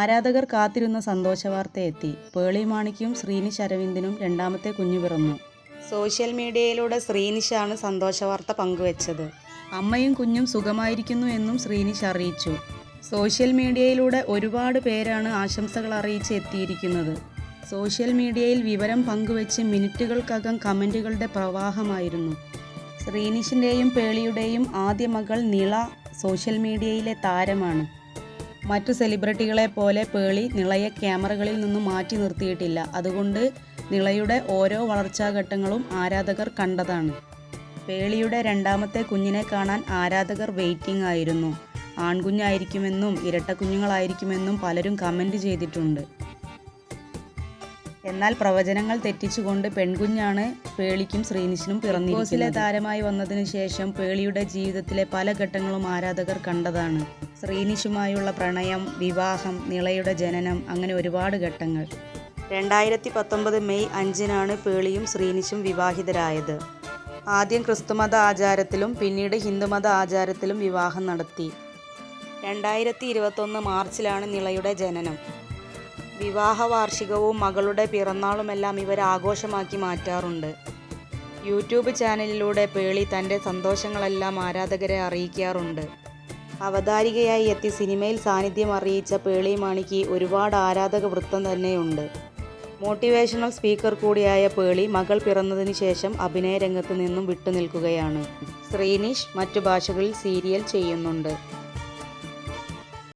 ആരാധകർ കാത്തിരുന്ന സന്തോഷ വാർത്ത എത്തി പേളി മാണിക്കും ശ്രീനിഷ് അരവിന്ദിനും രണ്ടാമത്തെ കുഞ്ഞു പിറന്നു. സോഷ്യൽ മീഡിയയിലൂടെ ശ്രീനിഷാണ് സന്തോഷവാർത്ത പങ്കുവച്ചത്. അമ്മയും കുഞ്ഞും സുഖമായിരിക്കുന്നു എന്നും ശ്രീനിഷ് അറിയിച്ചു. സോഷ്യൽ മീഡിയയിലൂടെ ഒരുപാട് പേരാണ് ആശംസകൾ അറിയിച്ച് എത്തിയിരിക്കുന്നത്. സോഷ്യൽ മീഡിയയിൽ വിവരം പങ്കുവച്ച് മിനിറ്റുകൾക്കകം കമന്റുകളുടെ പ്രവാഹമായിരുന്നു. ശ്രീനിഷിന്റെയും പേളിയുടെയും ആദ്യ മകൾ നിള സോഷ്യൽ മീഡിയയിലെ താരമാണ്. മറ്റു സെലിബ്രിറ്റികളെ പോലെ പേളി നിളയെ ക്യാമറകളിൽ നിന്നും മാറ്റി നിർത്തിയിട്ടില്ല. അതുകൊണ്ട് നിളയുടെ ഓരോ വളർച്ചാഘട്ടങ്ങളും ആരാധകർ കണ്ടതാണ്. പേളിയുടെ രണ്ടാമത്തെ കുഞ്ഞിനെ കാണാൻ ആരാധകർ വെയിറ്റിംഗ് ആയിരുന്നു. ആൺകുഞ്ഞായിരിക്കുമെന്നും ഇരട്ടക്കുഞ്ഞുങ്ങളായിരിക്കുമെന്നും പലരും കമന്റ് ചെയ്തിട്ടുണ്ട്. എന്നാൽ പ്രവചനങ്ങൾ തെറ്റിച്ചുകൊണ്ട് പെൺകുഞ്ഞാണ് പേളിക്കും ശ്രീനിഷിനും പിറന്നിരിക്കുന്നത്. താരമായി വന്നതിനു ശേഷം പേളിയുടെ ജീവിതത്തിലെ പല ഘട്ടങ്ങളും ആരാധകർ കണ്ടതാണ്. ശ്രീനിഷുമായുള്ള പ്രണയം വിവാഹം നിളയുടെ ജനനം അങ്ങനെ ഒരുപാട് ഘട്ടങ്ങൾ. രണ്ടായിരത്തി പത്തൊമ്പത് മെയ് അഞ്ചിനാണ് പേളിയും ശ്രീനിഷും വിവാഹിതരായത്. ആദ്യം ക്രിസ്തുമത ആചാരത്തിലും പിന്നീട് ഹിന്ദുമത ആചാരത്തിലും വിവാഹം നടത്തി. രണ്ടായിരത്തി ഇരുപത്തൊന്ന് മാർച്ചിലാണ് നിളയുടെ ജനനം. വിവാഹ വാർഷികവും മകളുടെ പിറന്നാളുമെല്ലാം ഇവർ ആഘോഷമാക്കി മാറ്റാറുണ്ട്. യൂട്യൂബ് ചാനലിലൂടെ പേളി തന്റെ സന്തോഷങ്ങളെല്ലാം ആരാധകരെ അറിയിക്കാറുണ്ട്. അവതാരികയായി എത്തി സിനിമയിൽ സാന്നിധ്യം അറിയിച്ച പേളി മാണിക്ക് ഒരുപാട് ആരാധക വൃത്തം തന്നെയുണ്ട്. മോട്ടിവേഷണൽ സ്പീക്കർ കൂടിയായ പേളി മകൾ പിറന്നതിന് ശേഷം അഭിനയ രംഗത്ത് നിന്നും വിട്ടുനിൽക്കുകയാണ്. ശ്രീനിഷ് മറ്റു ഭാഷകളിൽ സീരിയൽ ചെയ്യുന്നുണ്ട്.